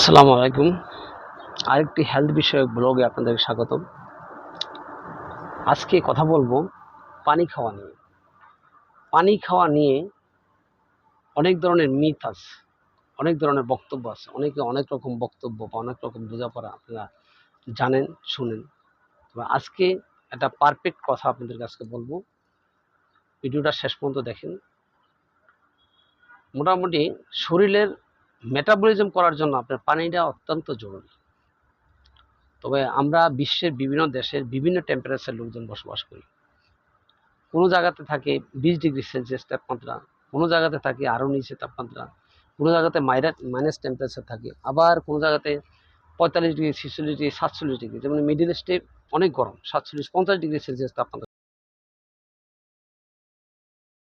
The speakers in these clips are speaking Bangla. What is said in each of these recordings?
আসসালামু আলাইকুম। আরেকটি হেলথ বিষয়ক ব্লগে আপনাদের স্বাগতম। আজকে কথা বলব পানি খাওয়া নিয়ে। পানি খাওয়া নিয়ে অনেক ধরনের মিথ আছে, অনেক ধরনের বক্তব্য আছে। অনেকে অনেক রকম বক্তব্য বা অনেক রকম বোঝাপড়া আপনারা জানেন, শুনেন। তবে আজকে একটা পারফেক্ট কথা আপনাদের কাছে বলব। ভিডিওটা শেষ পর্যন্ত দেখেন। মোটামুটি শরীরের মেটাবলিজম করার জন্য আপনার পানিটা অত্যন্ত জরুরি। তবে আমরা বিশ্বের বিভিন্ন দেশের বিভিন্ন টেম্পারেচার লোকজন বসবাস করি। কোনো জায়গাতে থাকে বিশ ডিগ্রি সেলসিয়াস তাপমাত্রা, কোনো জায়গাতে থাকে আরও নিচে তাপমাত্রা, কোনো জায়গাতে মাইনাস মাইনাস টেম্পারেচার থাকে, আবার কোনো জায়গাতে পঁয়তাল্লিশ ডিগ্রি, ছিচল্লিশ ডিগ্রি, সাতচল্লিশ ডিগ্রি, যেমন মিডিল ইস্টে অনেক গরম, সাতচল্লিশ, পঞ্চাশ ডিগ্রি সেলসিয়াস তাপমাত্রা।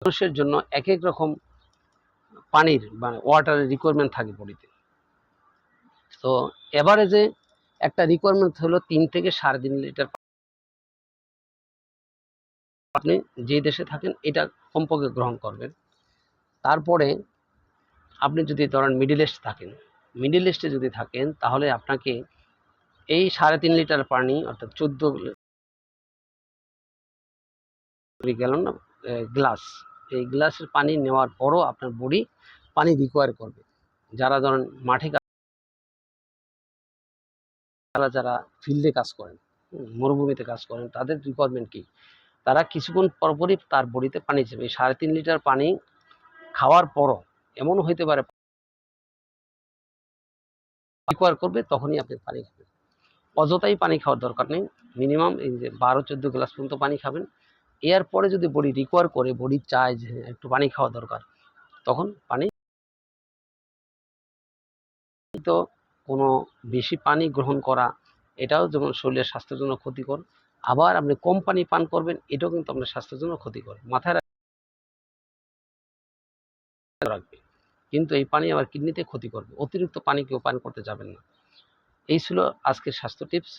মানুষের জন্য এক এক রকম পানির মানে ওয়াটারের রিকোয়ারমেন্ট থাকে বডিতে। তো এভারেজে একটা রিকোয়ারমেন্ট হলো তিন থেকে সাড়ে তিন লিটার আপনি যে দেশে থাকেন, এটা কমপক্ষে গ্রহণ করবেন। তারপরে আপনি যদি ধরেন মিডিল ইস্ট থাকেন মিডিল ইস্টে যদি থাকেন, তাহলে আপনাকে এই সাড়ে তিন লিটার পানি, অর্থাৎ চোদ্দ গ্যালন গ্লাস এই গ্লাসের পানি নেওয়ার পরও আপনার বডি পানি রিকোয়ার করবে। যারা ধরেন মাঠে কাজ যারা ফিল্ডে কাজ করেন, মরুভূমিতে কাজ করেন, তাদের রিকোয়ারমেন্ট কি? তারা কিছুক্ষণ পরপরই তার বডিতে পানি যাবে এই সাড়ে তিন লিটার পানি খাওয়ার পরও এমন হইতে পারে রিকোয়ার করবে, তখনই আপনি পানি খাবেন। অযথাই পানি খাওয়ার দরকার নেই। মিনিমাম এই যে বারো চোদ্দ গ্লাস পর্যন্ত পানি খাবেন। এর পরে যদি বডি রিকোয়ার করে, বডি চায় যে একটু পানি খাওয়া দরকার, তখন পানি তো কোনো বেশি পানি গ্রহণ করা, এটাও যেমন শরীরের স্বাস্থ্যের জন্য ক্ষতিকর, আবার আপনি কম পানি পান করবেন, এটাও কিন্তু আপনার স্বাস্থ্যের জন্য ক্ষতিকর। মাথায় রাখবে কিন্তু এই পানি আবার কিডনিতে ক্ষতি করবে, অতিরিক্ত পানি কেউ পান করতে যাবেন না। এই ছিল আজকের স্বাস্থ্য টিপস